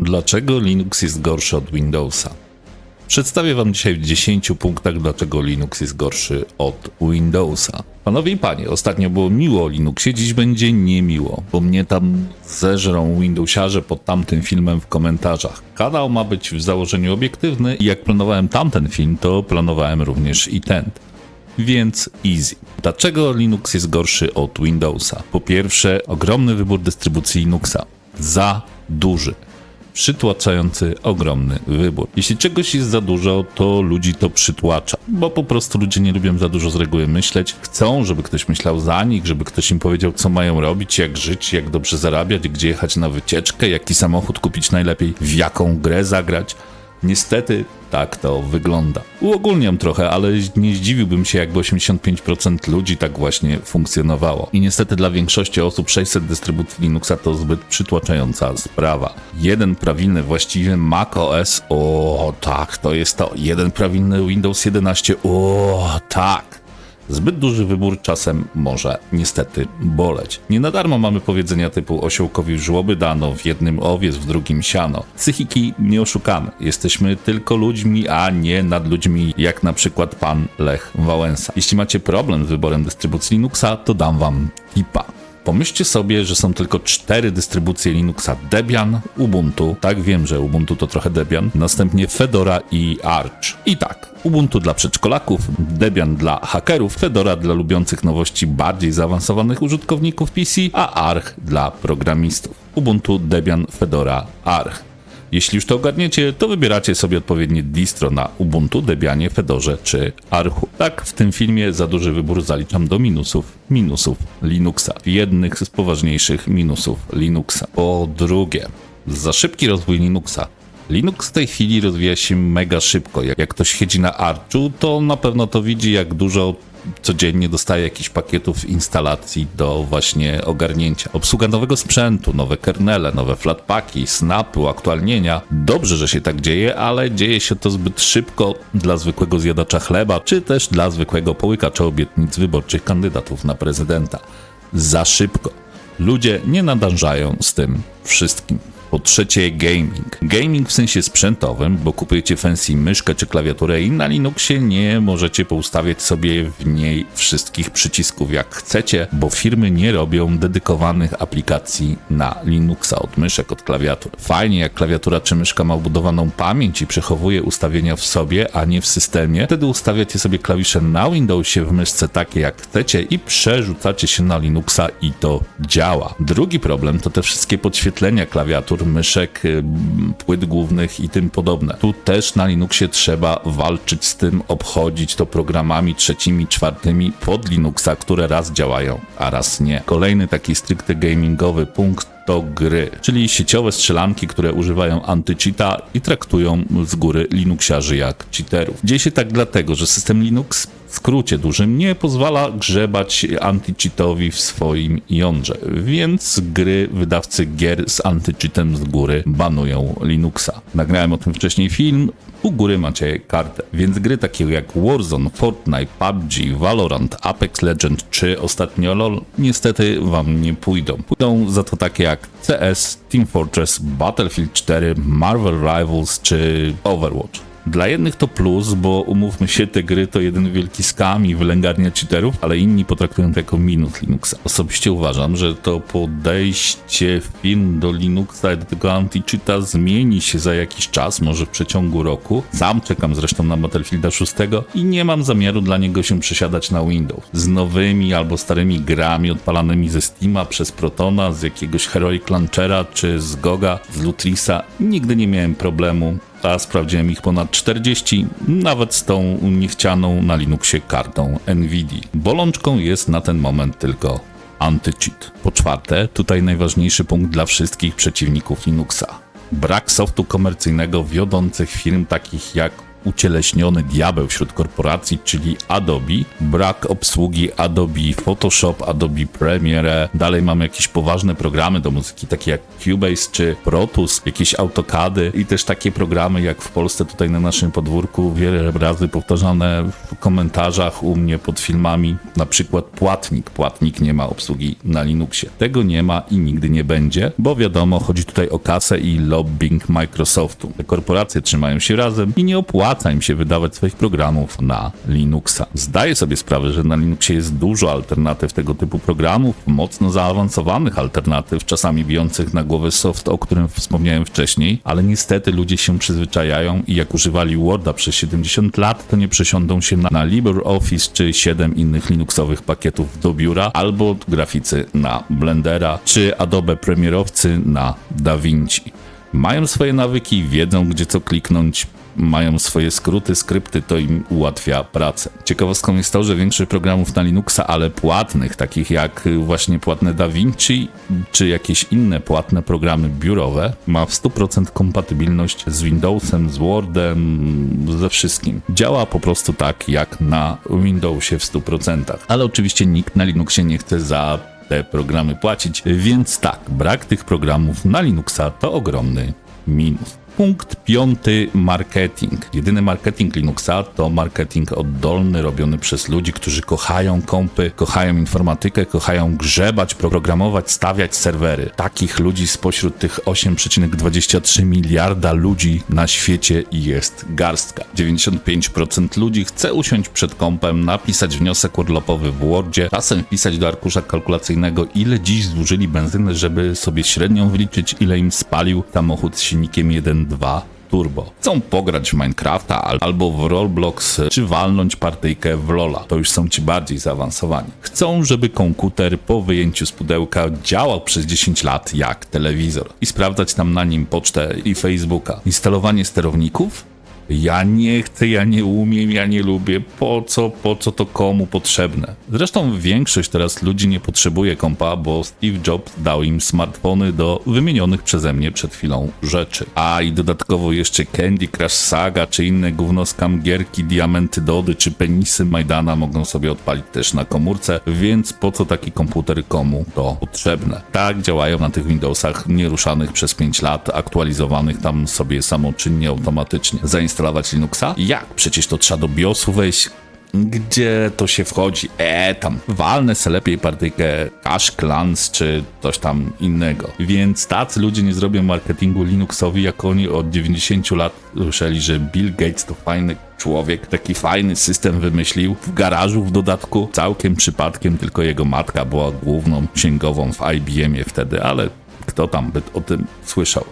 Dlaczego Linux jest gorszy od Windowsa? Przedstawię Wam dzisiaj w 10 punktach, dlaczego Linux jest gorszy od Windowsa. Panowie i panie, ostatnio było miło o Linuxie, dziś będzie niemiło, bo mnie tam zeżrą Windowsiarze pod tamtym filmem w komentarzach. Kanał ma być w założeniu obiektywny i jak planowałem tamten film, to planowałem również i ten. Więc easy. Dlaczego Linux jest gorszy od Windowsa? Po pierwsze, ogromny wybór dystrybucji Linuxa. Za duży. Przytłaczający ogromny wybór. Jeśli czegoś jest za dużo, to ludzi to przytłacza, bo po prostu ludzie nie lubią za dużo z reguły myśleć. Chcą, żeby ktoś myślał za nich, żeby ktoś im powiedział, co mają robić, jak żyć, jak dobrze zarabiać, gdzie jechać na wycieczkę, jaki samochód kupić najlepiej, w jaką grę zagrać. Niestety tak to wygląda. Uogólniam trochę, ale nie zdziwiłbym się, jakby 85% ludzi tak właśnie funkcjonowało. I niestety dla większości osób 600 dystrybucji Linuxa to zbyt przytłaczająca sprawa. Jeden prawilny, właściwy Mac OS, o tak, to jest to. Jeden prawilny Windows 11, o tak. Zbyt duży wybór czasem może niestety boleć. Nie na darmo mamy powiedzenia typu osiołkowi żłoby dano, w jednym owiec, w drugim siano. Psychiki nie oszukamy. Jesteśmy tylko ludźmi, a nie nad ludźmi, jak na przykład pan Lech Wałęsa. Jeśli macie problem z wyborem dystrybucji Linuxa, to dam wam tipa. Pomyślcie sobie, że są tylko cztery dystrybucje Linuxa: Debian, Ubuntu. Tak, wiem, że Ubuntu to trochę Debian. Następnie Fedora i Arch. I tak, Ubuntu dla przedszkolaków, Debian dla hakerów, Fedora dla lubiących nowości bardziej zaawansowanych użytkowników PC, a Arch dla programistów. Ubuntu, Debian, Fedora, Arch. Jeśli już to ogarniecie, to wybieracie sobie odpowiednie distro na Ubuntu, Debianie, Fedorze czy Archu. Tak, w tym filmie za duży wybór zaliczam do minusów, minusów Linuxa. Jednych z poważniejszych minusów Linuxa. Po drugie, za szybki rozwój Linuxa. Linux w tej chwili rozwija się mega szybko. Jak, ktoś siedzi na Archu, to na pewno to widzi, jak dużo codziennie dostaje jakichś pakietów instalacji do właśnie ogarnięcia. Obsługa nowego sprzętu, nowe kernele, nowe flatpaki, snapy, uaktualnienia. Dobrze, że się tak dzieje, ale dzieje się to zbyt szybko dla zwykłego zjadacza chleba, czy też dla zwykłego połykacza obietnic wyborczych kandydatów na prezydenta. Za szybko. Ludzie nie nadążają z tym wszystkim. Po trzecie, gaming. Gaming w sensie sprzętowym, bo kupujecie fancy myszkę czy klawiaturę i na Linuxie nie możecie poustawiać sobie w niej wszystkich przycisków jak chcecie, bo firmy nie robią dedykowanych aplikacji na Linuxa od myszek, od klawiatur. Fajnie, jak klawiatura czy myszka ma budowaną pamięć i przechowuje ustawienia w sobie, a nie w systemie. Wtedy ustawiacie sobie klawisze na Windowsie w myszce takie jak chcecie i przerzucacie się na Linuxa i to działa. Drugi problem to te wszystkie podświetlenia klawiatur myszek, y, płyt głównych i tym podobne. Tu też na Linuxie trzeba walczyć z tym, obchodzić to programami trzecimi, czwartymi pod Linuxa, które raz działają, a raz nie. Kolejny taki stricte gamingowy punkt to gry, czyli sieciowe strzelanki, które używają antycheata i traktują z góry Linuxiarzy jak cheaterów. Dzieje się tak dlatego, że system Linux w skrócie dużym nie pozwala grzebać antycheatowi w swoim jądrze, więc gry, wydawcy gier z antycheatem z góry banują Linuxa. Nagrałem o tym wcześniej film, u góry macie kartę, więc gry takie jak Warzone, Fortnite, PUBG, Valorant, Apex Legends czy ostatnio LoL niestety wam nie pójdą. Pójdą za to takie jak CS, Team Fortress, Battlefield 4, Marvel Rivals czy Overwatch. Dla jednych to plus, bo umówmy się, te gry to jeden wielki skam i wylęgarnia cheaterów, ale inni potraktują to jako minus Linuxa. Osobiście uważam, że to podejście firm do Linuxa i do tego anti-cheata zmieni się za jakiś czas, może w przeciągu roku. Sam czekam zresztą na Battlefielda 6 i nie mam zamiaru dla niego się przesiadać na Windows. Z nowymi albo starymi grami odpalanymi ze Steama przez Protona, z jakiegoś Heroic Launchera czy z Goga, z Lutrisa nigdy nie miałem problemu a sprawdziłem ich ponad 40, nawet z tą niechcianą na Linuxie kartą NVIDIA. Bolączką jest na ten moment tylko anti-cheat. Po czwarte, tutaj najważniejszy punkt dla wszystkich przeciwników Linuxa. Brak softu komercyjnego wiodących firm takich jak ucieleśniony diabeł wśród korporacji, czyli Adobe, brak obsługi Adobe Photoshop, Adobe Premiere, dalej mamy jakieś poważne programy do muzyki, takie jak Cubase czy Pro Tools, jakieś AutoCADy i też takie programy jak w Polsce tutaj na naszym podwórku wiele razy powtarzane w komentarzach u mnie pod filmami, na przykład płatnik. Płatnik nie ma obsługi na Linuxie. Tego nie ma i nigdy nie będzie, bo wiadomo, chodzi tutaj o kasę i lobbying Microsoftu. Te korporacje trzymają się razem i nie opłaca im się wydawać swoich programów na Linuxa. Zdaję sobie sprawę, że na Linuxie jest dużo alternatyw tego typu programów, mocno zaawansowanych alternatyw, czasami bijących na głowę soft, o którym wspomniałem wcześniej, ale niestety ludzie się przyzwyczajają i jak używali Worda przez 70 lat, to nie przesiądą się na, na LibreOffice czy 7 innych Linuxowych pakietów do biura, albo graficy na Blendera, czy Adobe Premierowcy na DaVinci. Mają swoje nawyki, wiedzą gdzie co kliknąć, mają swoje skróty, skrypty, to im ułatwia pracę. Ciekawostką jest to, że większość programów na Linuxa, ale płatnych, takich jak właśnie płatne DaVinci, czy jakieś inne płatne programy biurowe, ma w 100% kompatybilność z Windowsem, z Wordem, ze wszystkim. Działa po prostu tak jak na Windowsie w 100%. Ale oczywiście nikt na Linuxie nie chce za te programy płacić, więc tak, brak tych programów na Linuxa to ogromny minus. Punkt piąty, marketing. Jedyny marketing Linuxa to marketing oddolny, robiony przez ludzi, którzy kochają kompy, kochają informatykę, kochają grzebać, programować, stawiać serwery. Takich ludzi spośród tych 8,23 miliarda ludzi na świecie jest garstka. 95% ludzi chce usiąść przed kompem, napisać wniosek urlopowy w Wordzie, czasem wpisać do arkusza kalkulacyjnego, ile dziś zużyli benzyny, żeby sobie średnią wyliczyć, ile im spalił samochód z silnikiem 1.2 turbo. Chcą pograć w Minecrafta al- albo w Roblox, czy walnąć partyjkę w Lola. To już są ci bardziej zaawansowani. Chcą, żeby komputer po wyjęciu z pudełka działał przez 10 lat jak telewizor i sprawdzać tam na nim pocztę i Facebooka. Instalowanie sterowników? Ja nie chcę, ja nie umiem, ja nie lubię. Po co, po co to komu potrzebne? Zresztą większość teraz ludzi nie potrzebuje kompa, bo Steve Jobs dał im smartfony do wymienionych przeze mnie przed chwilą rzeczy. A i dodatkowo jeszcze Candy Crush Saga, czy inne gównoskam gierki, diamenty Dody, czy penisy Majdana mogą sobie odpalić też na komórce, więc po co taki komputer komu to potrzebne? Tak działają na tych Windowsach nieruszanych przez 5 lat, aktualizowanych tam sobie samoczynnie, automatycznie. Zainstalować Linuxa? Jak? Przecież to trzeba do BIOSu wejść, gdzie to się wchodzi? E, tam walnę se lepiej partyjkę Cash Clans czy coś tam innego. Więc tacy ludzie nie zrobią marketingu Linuxowi, jak oni od 90 lat słyszeli, że Bill Gates to fajny człowiek, taki fajny system wymyślił w garażu w dodatku. Całkiem przypadkiem tylko jego matka była główną księgową w IBM-ie wtedy, ale kto tam by o tym słyszał?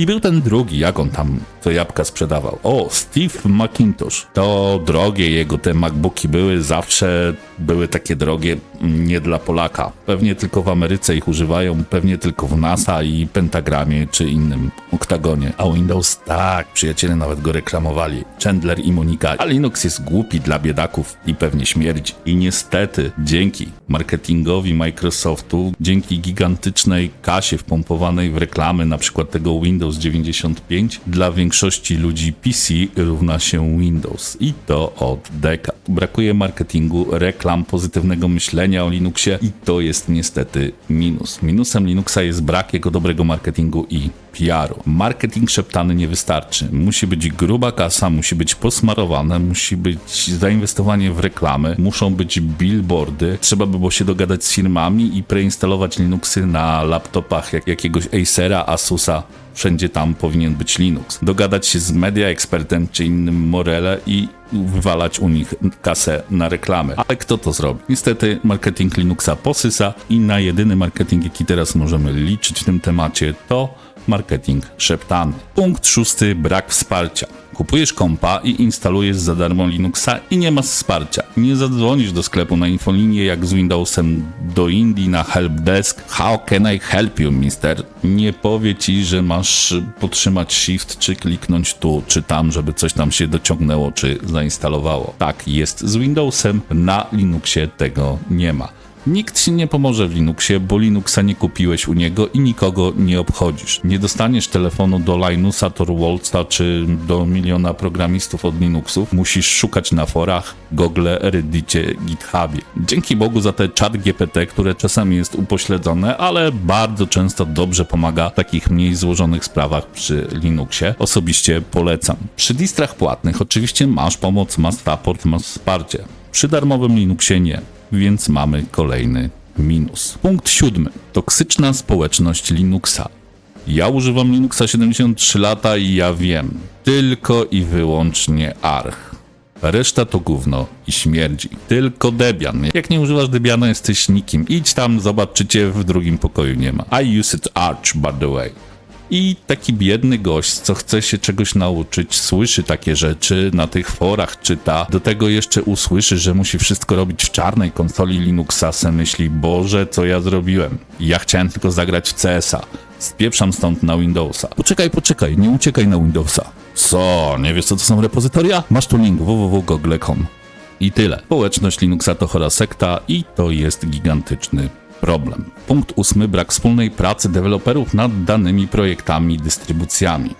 I był ten drugi, jak on tam to jabłka sprzedawał. O, Steve McIntosh. To drogie jego te MacBooki były zawsze, były takie drogie nie dla Polaka. Pewnie tylko w Ameryce ich używają, pewnie tylko w NASA i Pentagramie czy innym oktagonie. A Windows tak, przyjaciele nawet go reklamowali. Chandler i Monika. A Linux jest głupi dla biedaków i pewnie śmierdzi. I niestety, dzięki marketingowi Microsoftu, dzięki gigantycznej kasie wpompowanej w reklamy, na przykład tego Windows 95, dla większości ludzi PC równa się Windows. I to od dekad. Brakuje marketingu, reklam, pozytywnego myślenia o Linuxie i to jest niestety minus. Minusem Linuxa jest brak jego dobrego marketingu i PR-u. Marketing szeptany nie wystarczy. Musi być gruba kasa, musi być posmarowane, musi być zainwestowanie w reklamy, muszą być billboardy. Trzeba by było się dogadać z firmami i preinstalować Linuxy na laptopach jak jakiegoś Acera, Asusa. Wszędzie tam powinien być Linux. Dogadać się z Media Expertem czy innym Morele i wywalać u nich kasę na reklamy. Ale kto to zrobi? Niestety marketing Linuxa posysa i na jedyny marketing, jaki teraz możemy liczyć w tym temacie, to marketing szeptany. Punkt szósty, brak wsparcia. Kupujesz kompa i instalujesz za darmo Linuxa i nie masz wsparcia. Nie zadzwonisz do sklepu na infolinię jak z Windowsem do Indii na helpdesk. How can I help you, mister? Nie powie ci, że masz podtrzymać shift czy kliknąć tu czy tam, żeby coś tam się dociągnęło czy zainstalowało. Tak jest z Windowsem, na Linuxie tego nie ma. Nikt ci nie pomoże w Linuxie, bo Linuxa nie kupiłeś u niego i nikogo nie obchodzisz. Nie dostaniesz telefonu do Linusa, Torwaldsa czy do miliona programistów od Linuxów. Musisz szukać na forach, Google, Reddicie, GitHubie. Dzięki Bogu za te chat GPT, które czasami jest upośledzone, ale bardzo często dobrze pomaga w takich mniej złożonych sprawach przy Linuxie. Osobiście polecam. Przy distrach płatnych oczywiście masz pomoc, masz support, masz wsparcie. Przy darmowym Linuxie nie, więc mamy kolejny minus. Punkt siódmy. Toksyczna społeczność Linuxa. Ja używam Linuxa 73 lata i ja wiem. Tylko i wyłącznie Arch. Reszta to gówno i śmierdzi. Tylko Debian. Jak nie używasz Debiana, jesteś nikim. Idź tam, zobacz, czy cię w drugim pokoju nie ma. I use it Arch, by the way. I taki biedny gość, co chce się czegoś nauczyć, słyszy takie rzeczy, na tych forach czyta, do tego jeszcze usłyszy, że musi wszystko robić w czarnej konsoli Linuxa, se myśli, Boże, co ja zrobiłem? Ja chciałem tylko zagrać w CS-a. Spieprzam stąd na Windowsa. Poczekaj, poczekaj, nie uciekaj na Windowsa. Co, nie wiesz co to są repozytoria? Masz tu link www.google.com. I tyle. Społeczność Linuxa to chora sekta i to jest gigantyczny problem. Punkt ósmy. Brak wspólnej pracy deweloperów nad danymi projektami, dystrybucjami.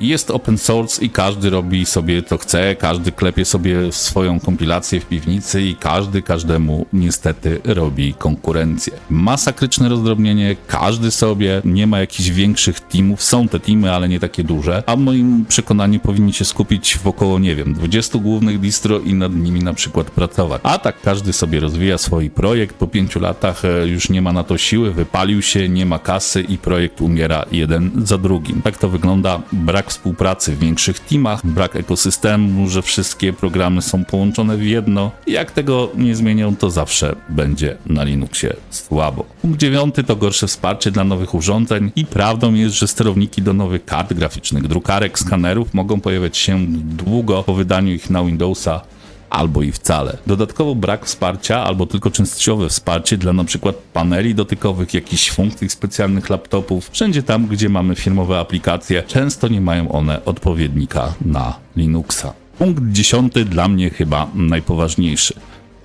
Jest open source i każdy robi sobie co chce, każdy klepie sobie swoją kompilację w piwnicy i każdy każdemu niestety robi konkurencję. Masakryczne rozdrobnienie, każdy sobie, nie ma jakichś większych teamów, są te teamy, ale nie takie duże, a w moim przekonaniu powinni się skupić w około, nie wiem, 20 głównych distro i nad nimi na przykład pracować. A tak każdy sobie rozwija swój projekt, po pięciu latach e, już nie ma na to siły, wypalił się, nie ma kasy i projekt umiera jeden za drugim. Tak to wygląda, brak współpracy w większych teamach, brak ekosystemu, że wszystkie programy są połączone w jedno. Jak tego nie zmienią, to zawsze będzie na Linuxie słabo. Punkt dziewiąty to gorsze wsparcie dla nowych urządzeń i prawdą jest, że sterowniki do nowych kart graficznych, drukarek, skanerów mogą pojawiać się długo po wydaniu ich na Windowsa albo i wcale. Dodatkowo brak wsparcia albo tylko częściowe wsparcie dla np. paneli dotykowych, jakichś funkcji specjalnych laptopów. Wszędzie tam, gdzie mamy firmowe aplikacje, często nie mają one odpowiednika na Linuxa. Punkt dziesiąty dla mnie chyba najpoważniejszy.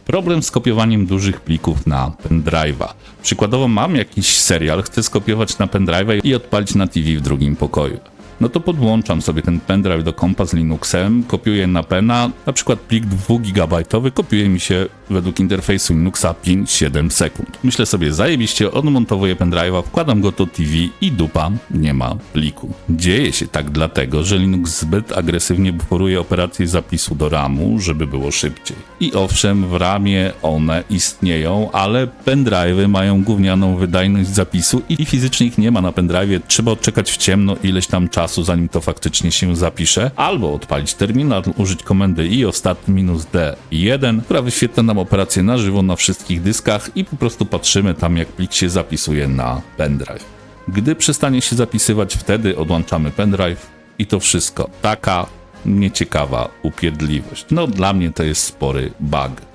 Problem z kopiowaniem dużych plików na pendrive'a. Przykładowo mam jakiś serial, chcę skopiować na pendrive'a i odpalić na TV w drugim pokoju. No to podłączam sobie ten pendrive do kompa z Linuxem, kopiuję na pena, na przykład plik 2 GB kopiuje mi się według interfejsu Linuxa 5-7 sekund. Myślę sobie, zajebiście, odmontowuję pendrive'a, wkładam go do TV i dupa, nie ma pliku. Dzieje się tak dlatego, że Linux zbyt agresywnie buforuje operacje zapisu do RAMu, żeby było szybciej. I owszem, w RAMie one istnieją, ale pendrive'y mają gównianą wydajność zapisu i fizycznie ich nie ma na pendrive'ie. Trzeba odczekać w ciemno ileś tam czasu, zanim to faktycznie się zapisze, albo odpalić terminal, użyć komendy i ostatni minus D1, która wyświetla nam operację na żywo na wszystkich dyskach i po prostu patrzymy tam, jak plik się zapisuje na pendrive. Gdy przestanie się zapisywać, wtedy odłączamy pendrive i to wszystko. Taka nieciekawa upierdliwość. No dla mnie to jest spory bug.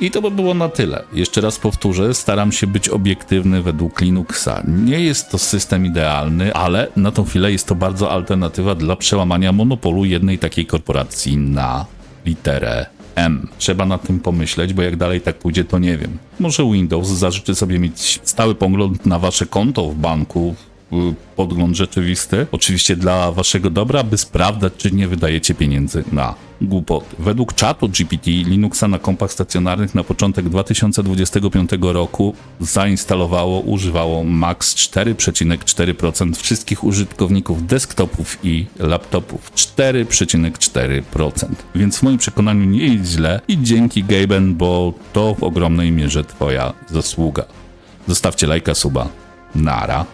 I to by było na tyle. Jeszcze raz powtórzę, staram się być obiektywny według Linuxa. Nie jest to system idealny, ale na tą chwilę jest to bardzo alternatywa dla przełamania monopolu jednej takiej korporacji na literę M. Trzeba nad tym pomyśleć, bo jak dalej tak pójdzie, to nie wiem. Może Windows zażyczy sobie mieć stały pogląd na wasze konto w banku, podgląd rzeczywisty, oczywiście dla waszego dobra, by sprawdzać, czy nie wydajecie pieniędzy na głupoty. Według czatu GPT Linuxa na kompach stacjonarnych na początek 2025 roku zainstalowało, używało max 4,4% wszystkich użytkowników desktopów i laptopów. 4,4%. Więc w moim przekonaniu nie jest źle i dzięki Gaben, bo to w ogromnej mierze twoja zasługa. Zostawcie lajka, suba. Nara.